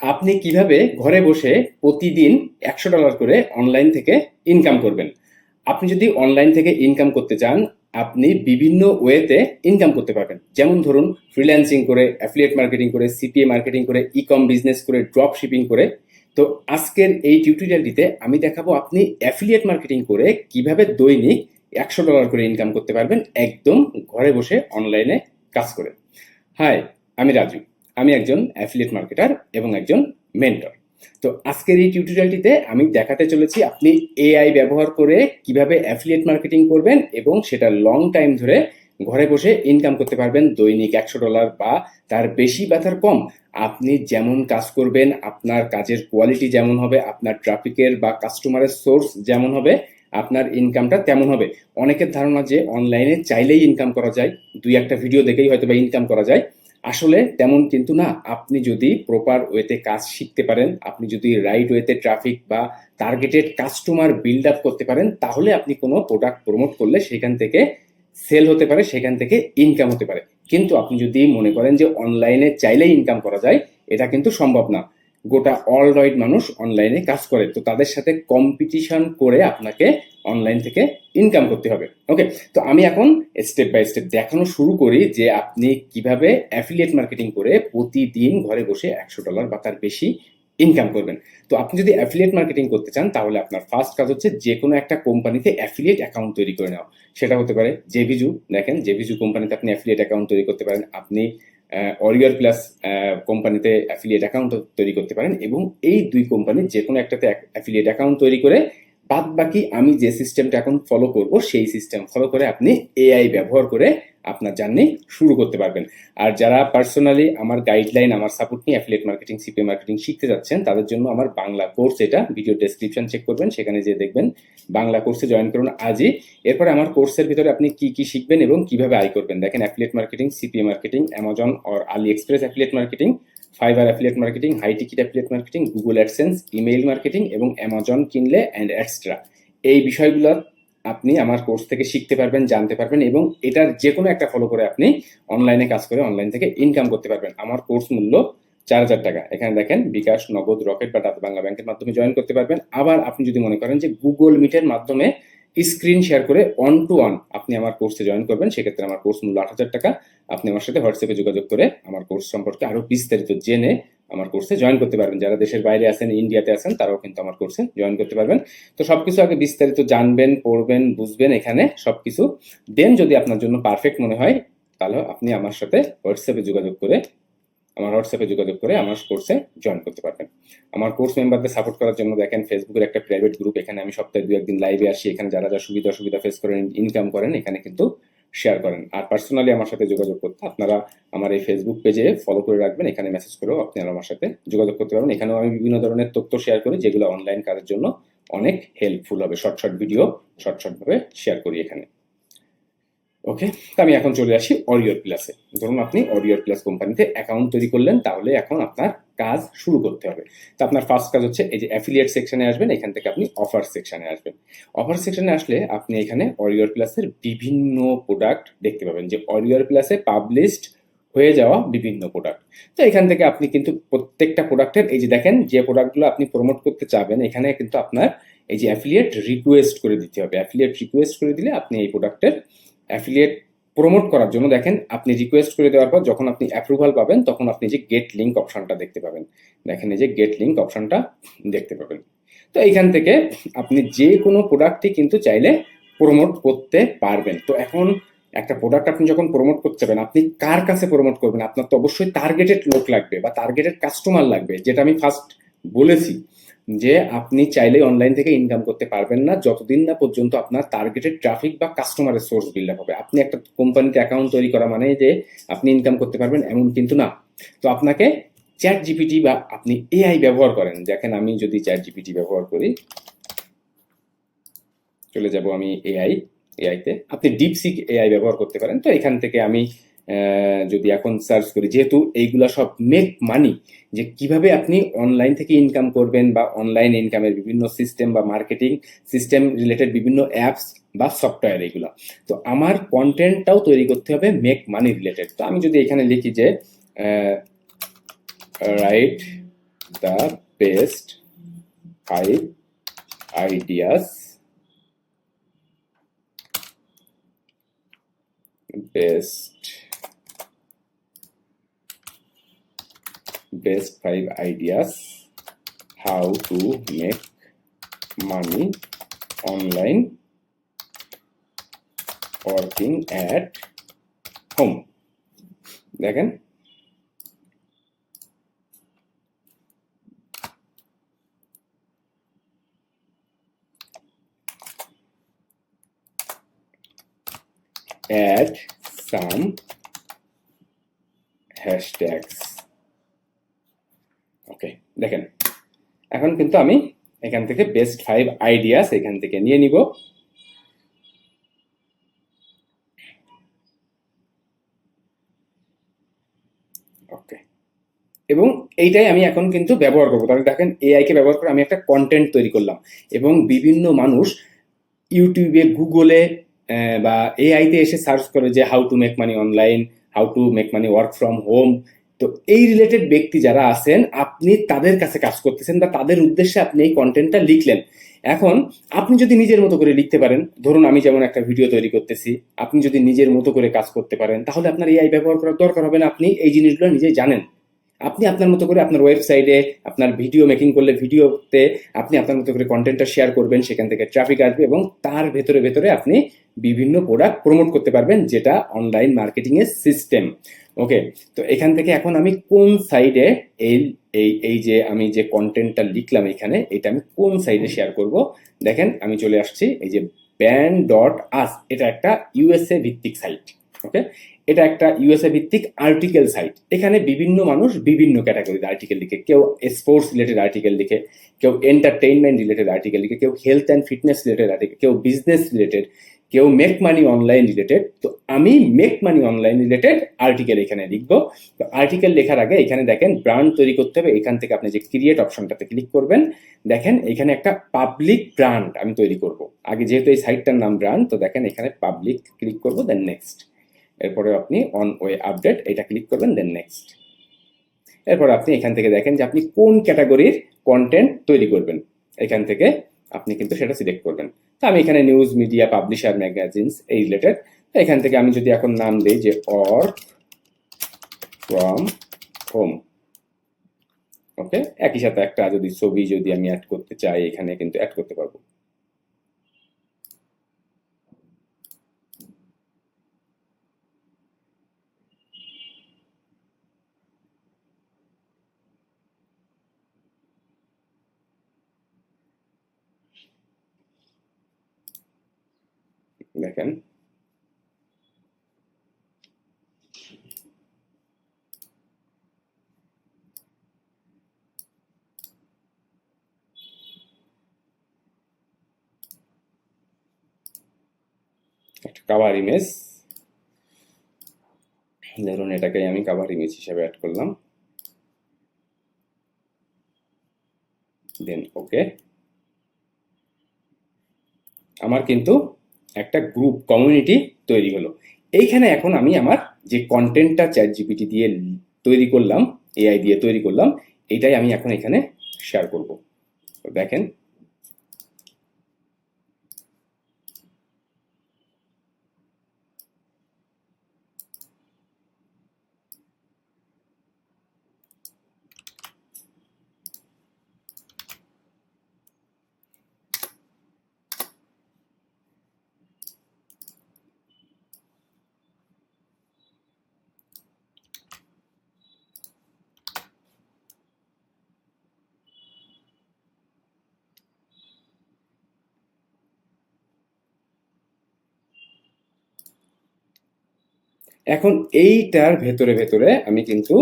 আপনি কীভাবে ঘরে বসে প্রতিদিন একশো ডলার করে অনলাইন থেকে ইনকাম করবেন? আপনি যদি অনলাইন থেকে ইনকাম করতে চান, আপনি বিভিন্ন ওয়েতে ইনকাম করতে পারবেন। যেমন ধরুন ফ্রিল্যান্সিং করে অ্যাফিলিয়েট মার্কেটিং করে সিপিএ মার্কেটিং করে ই কম বিজনেস করে ড্রপ শিপিং করে। তো আজকের এই টিউটোরিয়ালটিতে আমি দেখাবো আপনি অ্যাফিলিয়েট মার্কেটিং করে কীভাবে দৈনিক একশো ডলার করে ইনকাম করতে পারবেন, একদম ঘরে বসে অনলাইনে কাজ করে। হাই আমি রাজু। আমি একজন অ্যাফিলিয়েট মার্কেটার এবং একজন মেন্টর তো আজকের এই টিউটোরিয়ালটিতে আমি দেখাতে চলেছি আপনি এআই ব্যবহার করে কীভাবে অ্যাফিলিয়েট মার্কেটিং করবেন এবং সেটা লং টাইম ধরে ঘরে বসে ইনকাম করতে পারবেন, দৈনিক একশো ডলার বা তার বেশি বা তার কম। আপনি যেমন কাজ করবেন, আপনার কাজের কোয়ালিটি যেমন হবে, আপনার ট্রাফিকের বা কাস্টমারের সোর্স যেমন হবে, আপনার ইনকামটা তেমন হবে। অনেকের ধারণা যে অনলাইনে চাইলেই ইনকাম করা যায়, দুই একটা ভিডিও দেখেই হয়তো বা ইনকাম করা যায়। আসলে তেমন কিন্তু না। আপনি যদি প্রপার ওয়েতে কাজ শিখতে পারেন, আপনি যদি রাইট ওয়েতে ট্রাফিক বা টার্গেটেড কাস্টমার বিল্ড আপ করতে পারেন, তাহলে আপনি কোনো প্রোডাক্ট প্রমোট করলে সেখান থেকে সেল হতে পারে, সেখান থেকে ইনকাম হতে পারে। কিন্তু আপনি যদি মনে করেন যে অনলাইনে চাইলেই ইনকাম করা যায়, এটা কিন্তু সম্ভব না। গোটা অলরাইট মানুষ অনলাইনে কাজ করে। তো তাদের সাথে কম্পিটিশন করে আপনাকে অনলাইন থেকে ইনকাম করতে হবে। ওকে তো আমি এখন স্টেপ বাই স্টেপ দেখানো শুরু করি যে আপনি কীভাবে অ্যাফিলিয়েট মার্কেটিং করে প্রতিদিন ঘরে বসে একশো ডলার বা তার বেশি ইনকাম করবেন। তো আপনি যদি অ্যাফিলিয়েট মার্কেটিং করতে চান, তাহলে আপনার ফার্স্ট কাজ হচ্ছে যে কোনো একটা কোম্পানিতে অ্যাফিলিয়েট অ্যাকাউন্ট তৈরি করে নেওয়া সেটা হতে পারে জেভিজু দেখেন জেভিজু কোম্পানিতে আপনি অ্যাফিলিয়েট অ্যাকাউন্ট তৈরি করতে পারেন। আপনি অরিয়ার প্লাস কোম্পানিতে অ্যাফিলিয়েট অ্যাকাউন্ট তৈরি করতে পারেন এবং এই দুই কোম্পানির যে কোনো একটাতে অ্যাফিলিয়েট অ্যাকাউন্ট তৈরি করে বাদ বাকি আমি যে সিস্টেমটা এখন ফলো করব, সেই সিস্টেম ফলো করে আপনি এআই ব্যবহার করে আপনার জার্নি শুরু করতে পারবেন। আর যারা পার্সোনালি আমার গাইডলাইন আমার সাপোর্ট নিয়ে অ্যাফিলিয়েট মার্কেটিং সিপি মার্কেটিং শিখতে যাচ্ছেন, তাদের জন্য আমার বাংলা কোর্স এটা ভিডিও ডেসক্রিপশন চেক করবেন, সেখানে যে দেখবেন। বাংলা কোর্সে জয়েন করুন আজই। এরপরে আমার কোর্সের ভিতরে আপনি কি কি শিখবেন এবং কীভাবে আয় করবেন? দেখেন affiliate marketing CP marketing Amazon or Ali Express affiliate marketing Fiverr affiliate marketing high ticket affiliate marketing Google AdSense email marketing এবং অ্যামাজন কিনলে অ্যান্ড এক্সট্রা এই বিষয়গুলো আপনি আমার কোর্স থেকে শিখতে পারবেন, জানতে পারবেন এবং এটার যে কোনো একটা ফলো করে আপনি অনলাইনে কাজ করে অনলাইন থেকে ইনকাম করতে পারবেন। আমার কোর্স মূল্য চার হাজার টাকা। এখানে দেখেন, বিকাশ, নগদ, রকেট বা টাটা বাংলা ব্যাংকের মাধ্যমে জয়েন করতে পারবেন। আবার আপনি যদি মনে করেন যে গুগল মিটের মাধ্যমে স্ক্রিন শেয়ার করে অন টু অন আপনি আমার কোর্সে জয়েন করবেন, সেক্ষেত্রে আমার কোর্স মূল্য আট হাজার টাকা। আপনি আমার সাথে হোয়াটসঅ্যাপে যোগাযোগ করে আমার কোর্স সম্পর্কে আরও বিস্তারিত জেনে আমার কোর্সে জয়েন করতে পারবেন। যারা দেশের বাইরে আছেন ইন্ডিয়াতে আছেন, তারাও কিন্তু আমার কোর্সে জয়েন করতে পারবেন। তো সবকিছু আগে বিস্তারিত জানবেন, পড়বেন, বুঝবেন এখানে সবকিছু। দেন যদি আপনার জন্য পারফেক্ট মনে হয়, তাহলে আপনি আমার সাথে হোয়াটসঅ্যাপে যোগাযোগ করে, আমার হোয়াটসঅ্যাপে যোগাযোগ করে আমার কোর্সে জয়েন করতে পারবেন। আমার কোর্স মেম্বারদের সাপোর্ট করার জন্য দেখেন ফেসবুকের একটা প্রাইভেট গ্রুপ এখানে আমি সপ্তাহে দু একদিন লাইভে আসি। এখানে যারা যা সুবিধা অসুবিধা ফেস করেন ইনকাম করেন, এখানে কিন্তু শেয়ার করেন। আর পার্সোনালি আমার সাথে যোগাযোগ করতে আপনারা আমার এই ফেসবুক পেজে ফলো করে রাখবেন, এখানে মেসেজ করেও আপনারা আমার সাথে যোগাযোগ করতে পারবেন। এখানেও আমি বিভিন্ন ধরনের তথ্য শেয়ার করি, যেগুলো অনলাইন কাজের জন্য অনেক হেল্পফুল হবে। শর্ট শর্ট ভিডিও শর্ট শর্টভাবে শেয়ার করি এখানে। ওকে তো আমি এখন চলে আসি অরিয়র প্লাসে ধরুন আপনি অরিয়র প্লাস কোম্পানিতে অ্যাকাউন্ট তৈরি করলেন, তাহলে এখন আপনার কাজ শুরু করতে হবে। তো আপনার ফার্স্ট কাজ হচ্ছে এই যে অ্যাফিলিয়েট সেকশনে আসবেন, এখান থেকে আপনি অফার সেকশনে আসবেন। অফার সেকশনে আসলে আপনি এখানে অরিয়র প্লাসের বিভিন্ন প্রোডাক্ট দেখতে পাবেন, যে অরিয়র প্লাসে পাবলিশড হয়ে যাওয়া বিভিন্ন প্রোডাক্ট তো এখান থেকে আপনি কিন্তু প্রত্যেকটা প্রোডাক্টের এই যে দেখেন, যে প্রোডাক্টগুলো আপনি প্রমোট করতে চাবেন, এখানে কিন্তু আপনার এই যে অ্যাফিলিয়েট রিকোয়েস্ট করে দিতে হবে। অ্যাফিলিয়েট রিকোয়েস্ট করে দিলে আপনি এই প্রোডাক্টের অ্যাফিলিয়েট প্রমোট করার জন্য দেখেন, আপনি রিকোয়েস্ট করে দেওয়ার পর যখন আপনি অ্যাপ্রুভাল পাবেন, তখন আপনি যে গেট লিঙ্ক অপশনটা দেখতে পাবেন। দেখেন এই যে গেট লিঙ্ক অপশনটা দেখতে পাবেন। তো এইখান থেকে আপনি যে কোনো প্রোডাক্টই কিন্তু চাইলে প্রমোট করতে পারবেন। তো এখন একটা প্রোডাক্ট আপনি যখন প্রমোট করতে যাবেন আপনি কার কাছে প্রমোট করবেন? আপনার তো অবশ্যই টার্গেটেড লোক লাগবে বা টার্গেটেড কাস্টমার লাগবে, যেটা আমি ফার্স্ট বলেছি। যে আপনি চাইলে অনলাইন থেকে ইনকাম করতে পারবেন না। যতদিন না পর্যন্ত আপনার টার্গেটেড ট্রাফিক বা কাস্টমারের সোর্স বিল্ড হবে। আপনি একটা কোম্পানিতে অ্যাকাউন্ট তৈরি করা মানে যে আপনি ইনকাম করতে পারবেন, এমন কিন্তু না। তো আপনাকে চ্যাট জিপিটি বা আপনি এআই ব্যবহার করেন। দেখেন আমি যদি চ্যাট জিপিটি ব্যবহার করি, চলে যাব আমি এআই এআইতে আপনি ডিপসিক এআই ব্যবহার করতে পারেন। তো এখান থেকে আমি যদি এখন সার্চ করি, যেহেতু এইগুলা সব মেক মানি যে কীভাবে আপনি অনলাইন থেকে ইনকাম করবেন বা অনলাইন ইনকামের বিভিন্ন সিস্টেম বা মার্কেটিং সিস্টেম রিলেটেড বিভিন্ন অ্যাপস বা সফটওয়্যার এগুলো। তো আমার কন্টেন্টটাও তৈরি করতে হবে মেক মানি রিলেটেড তো আমি যদি এখানে লিখি যে write the best five ideas best best five ideas how to make money online working at home দেখেন add some hashtags Okay দেখেন। এখন কিন্তু আমি এখান থেকে বেস্ট ফাইভ আইডিয়াস এখান থেকে নিয়ে নিব। ওকে এবং এইটাই আমি এখন কিন্তু ব্যবহার করব। তাহলে দেখেন এআই কে ব্যবহার করে আমি একটা কন্টেন্ট তৈরি করলাম এবং বিভিন্ন মানুষ ইউটিউবে গুগলে বা এআইতে এসে সার্চ করে যে how to make money online how to make money work from home তো এই রিলেটেড ব্যক্তি যারা আছেন, আপনি তাদের কাছে কাজ করতেছেন বা তাদের উদ্দেশ্যে আপনি এই কন্টেন্টটা লিখলেন। এখন আপনি যদি নিজের মতো করে লিখতে পারেন, ধরুন আমি যেমন একটা ভিডিও তৈরি করতেছি, আপনি যদি নিজের মতো করে কাজ করতে পারেন, তাহলে আপনার এআই ব্যবহার করার দরকার হবে না, আপনি এই জিনিসগুলো নিজেই জানেন। আপনি আপনার মতো করে আপনার ওয়েবসাইটে আপনার ভিডিও মেকিং করলে ভিডিওতে আপনি আপনার মতো করে কন্টেন্টটা শেয়ার করবেন, সেখান থেকে ট্রাফিক আসবে এবং তার ভেতরে ভেতরে আপনি বিভিন্ন প্রোডাক্ট প্রমোট করতে পারবেন, যেটা অনলাইন মার্কেটিং এর সিস্টেম ওকে তো এখান থেকে এখন আমি কোন সাইডে এই এই এই যে আমি যে কন্টেন্টটা লিখলাম এখানে, এটা আমি কোন সাইডে শেয়ার করব? দেখেন, আমি চলে আসছি, এই যে ব্যান ডট আস এটা একটা ইউএসএ ভিত্তিক সাইট ওকে এটা একটা ইউএসএ ভিত্তিক আর্টিকেল সাইট এখানে বিভিন্ন মানুষ বিভিন্ন ক্যাটাগরির আর্টিকেল লিখে, কেউ স্পোর্টস রিলেটেড আর্টিকেল লিখে, কেউ এন্টারটেইনমেন্ট রিলেটেড আর্টিকেল লিখে, কেউ health and fitness related article কেউ বিজনেস রিলেটেড কেউ মেক মানি অনলাইন রিলেটেড তো আমি make money online related article এখানে লিখব। তো আর্টিকেল লেখার আগে এখানে দেখেন ব্র্যান্ড তৈরি করতে হবে। এখান থেকে আপনি যে ক্রিয়েট অপশনটাতে ক্লিক করবেন, দেখেন এখানে একটা পাবলিক ব্র্যান্ড আমি তৈরি করব। আগে যেহেতু এই সাইটটার নাম ব্র্যান্ড তো দেখেন এখানে পাবলিক ক্লিক করব দেন নেক্সট এরপরে আপনি অন ওয়ে আপডেট এটা ক্লিক করবেন দেন নেক্সট এরপর আপনি এখান থেকে দেখেন যে আপনি কোন ক্যাটাগরির কন্টেন্ট তৈরি করবেন। এখান থেকে আপনি কিন্তু সেটা সিলেক্ট করবেন। তো আমি এখানে নিউজ মিডিয়া পাবলিশার ম্যাগাজিনস এই রিলেটেড এখান থেকে আমি যদি এখন নাম দিই যে অর ফ্রম হোম ওকে একই সাথে একটা যদি ছবি যদি আমি অ্যাড করতে চাই, এখানে কিন্তু অ্যাড করতে পারব। দেখেন একটা কাভার ইমেজ ধরুন এটাকে আমি কাভার ইমেজ হিসেবে অ্যাড করলাম। দেন ওকে আমার কিন্তু একটা গ্রুপ কমিউনিটি তৈরি হলো। এইখানে এখন আমি আমার যে কন্টেন্টটা চ্যাট জিপিটি দিয়ে তৈরি করলাম এআই দিয়ে তৈরি করলাম, এটাই আমি এখন এখানে শেয়ার করব। দেখেন এখন এইটার ভেতরে ভেতরে আমি কিন্তু,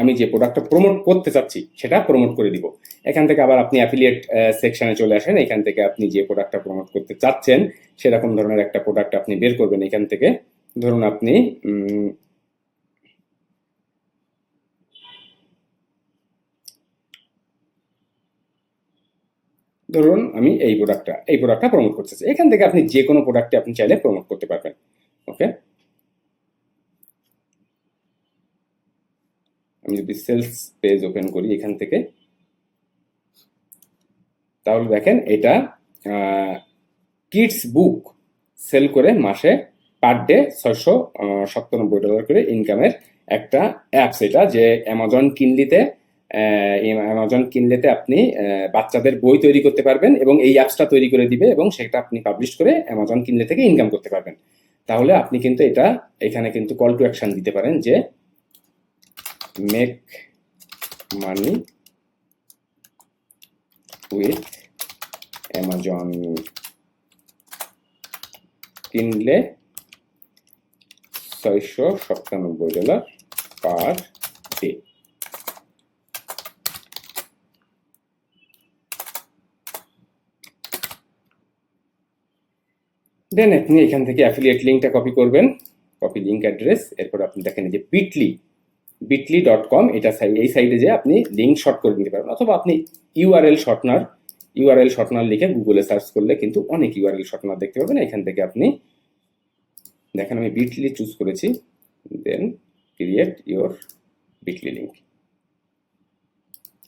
আমি যে প্রোডাক্টটা প্রমোট করতে চাচ্ছি, সেটা প্রমোট করে দিব। এখান থেকে আবার আপনি অ্যাফিলিয়েট সেকশনে চলে আসেন, এখান থেকে আপনি যে প্রোডাক্টটা প্রমোট করতে চাচ্ছেন, সেরকম ধরনের একটা প্রোডাক্ট আপনি বের করবেন এখান থেকে। ধরুন আপনি ধরুন আমি এই প্রোডাক্টটা এই প্রোডাক্টটা প্রমোট করতে চাই এখান থেকে আপনি যে কোনো প্রোডাক্টে আপনি চাইলে প্রমোট করতে পারবেন ওকে আমি যদি সেলস পেজ ওপেন করি এখান থেকে, তাহলে দেখেন এটা কিডস বুক সেল করে মাসে পার ডে ছয়শো সাতানব্বই ডলার করে ইনকামের একটা অ্যাপস এটা যে অ্যামাজন কিনলিতে অ্যামাজন কিনলেতে আপনি বাচ্চাদের বই তৈরি করতে পারবেন এবং এই অ্যাপসটা তৈরি করে দিবে এবং সেটা আপনি পাবলিশ করে অ্যামাজন কিনলে থেকে ইনকাম করতে পারবেন। তাহলে আপনি কিন্তু এটা, এখানে কিন্তু কল টু অ্যাকশন দিতে পারেন যে মেক মানি উইথ অ্যামাজন কিনলে ছয়শো সাতানব্বই ডলার পার ডে দেন আপনি এখান থেকে অ্যাফিলিয়েট লিঙ্কটা কপি করবেন কপি লিঙ্ক অ্যাড্রেস এরপর আপনি দেখেন যে বিটলি বিটলি ডট কম এটা এই সাইডে যে আপনি লিঙ্ক শর্ট করে নিতে পারবেন। অথবা আপনি ইউআরএল শর্টনার ইউআরএল শর্টনার লিখে গুগলে সার্চ করলে কিন্তু অনেক ইউআরএল শর্টনার দেখতে পাবেন। এখান থেকে আপনি, দেখেন আমি বিটলি চুজ করেছি then create your Bitly link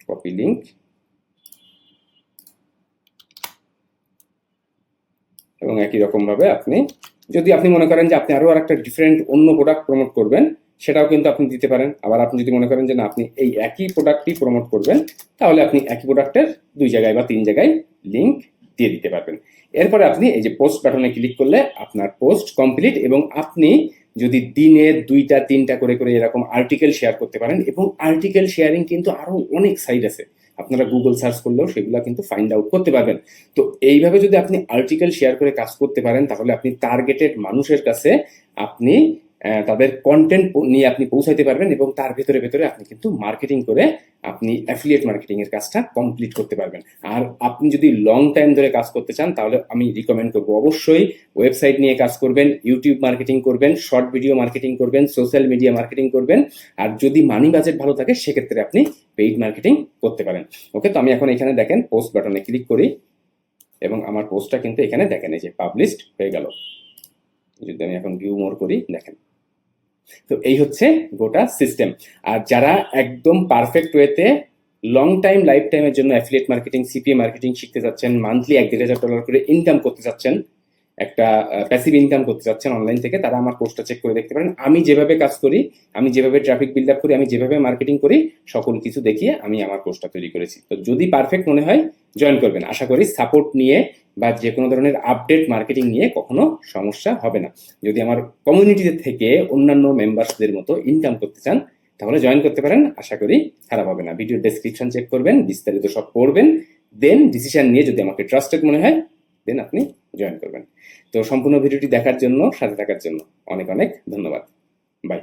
copy link এবং একই রকমভাবে আপনি, যদি আপনি মনে করেন যে আপনি আরও একটা ডিফারেন্ট অন্য প্রোডাক্ট প্রমোট করবেন সেটাও কিন্তু আপনি দিতে পারেন। আবার আপনি যদি মনে করেন যে না, আপনি এই একই প্রোডাক্টটি প্রমোট করবেন, তাহলে আপনি একই প্রোডাক্টের দুই জায়গায় বা তিন জায়গায় লিঙ্ক দিয়ে দিতে পারবেন। এরপরে আপনি এই যে পোস্ট বাটনে ক্লিক করলে আপনার পোস্ট কমপ্লিট এবং আপনি যদি দিনে দুইটা, তিনটা করে করে এরকম আর্টিকেল শেয়ার করতে পারেন এবং আর্টিকেল শেয়ারিং কিন্তু আরও অনেক সাইট আছে। আপনারা গুগল সার্চ করলেও সেগুলো কিন্তু ফাইন্ড আউট করতে পারবেন। তো এইভাবে যদি আপনি আর্টিকেল শেয়ার করে কাজ করতে পারেন, তাহলে আপনি টার্গেটেড মানুষের কাছে আপনি তাদের কন্টেন্ট নিয়ে আপনি পৌঁছাইতে পারবেন এবং তার ভেতরে ভেতরে আপনি কিন্তু মার্কেটিং করে আপনি অ্যাফিলিয়েট মার্কেটিং এর কাজটা কমপ্লিট করতে পারবেন। আর আপনি যদি লং টাইম ধরে কাজ করতে চান, তাহলে আমি রিকমেন্ড করব অবশ্যই ওয়েবসাইট নিয়ে কাজ করবেন ইউটিউব মার্কেটিং করবেন শর্ট ভিডিও মার্কেটিং করবেন সোশ্যাল মিডিয়া মার্কেটিং করবেন। আর যদি মানি বাজেট ভালো থাকে, সেক্ষেত্রে আপনি পেইড মার্কেটিং করতে পারেন। ওকে তো আমি এখন এখানে দেখেন পোস্ট বাটনে ক্লিক করি এবং আমার পোস্টটা কিন্তু এখানে দেখেন, এই যে পাবলিশড হয়ে গেল। যদি আমি এখন ভিউ মোর করি, দেখেন। তো এই হচ্ছে গোটা সিস্টেম আর যারা একদম পারফেক্ট ওয়েতে লং টাইম লাইফ টাইমের জন্য অ্যাফিলিয়েট মার্কেটিং সিপিএ মার্কেটিং শিখতে চাচ্ছেন মান্থলি এক দেড় হাজার ডলার করে ইনকাম করতে চাচ্ছেন একটা প্যাসিভ ইনকাম করতে চাচ্ছেন অনলাইন থেকে, তারা আমার কোর্সটা চেক করে দেখতে পারেন। আমি যেভাবে কাজ করি, আমি যেভাবে ট্রাফিক বিল্ড আপ করি, আমি যেভাবে মার্কেটিং করি, সকল কিছু দেখিয়ে আমি আমার কোর্সটা তৈরি করেছি। তো যদি পারফেক্ট মনে হয় জয়েন করবেন। আশা করি সাপোর্ট নিয়ে বা যে কোনো ধরনের আপডেট মার্কেটিং নিয়ে কখনো সমস্যা হবে না। যদি আমার কমিউনিটিতে থেকে অন্যান্য মেম্বার্সদের মতো ইনকাম করতে চান, তাহলে জয়েন করতে পারেন। আশা করি খারাপ হবে না। ভিডিও ডেসক্রিপশন চেক করবেন, বিস্তারিত সব পড়বেন দেন ডিসিশন নিয়ে যদি আমাকে ট্রাস্টেড মনে হয় দেন আপনি জয়েন করবেন। তো সম্পূর্ণ ভিডিওটি দেখার জন্য, সাথে থাকার জন্য অনেক অনেক ধন্যবাদ। বাই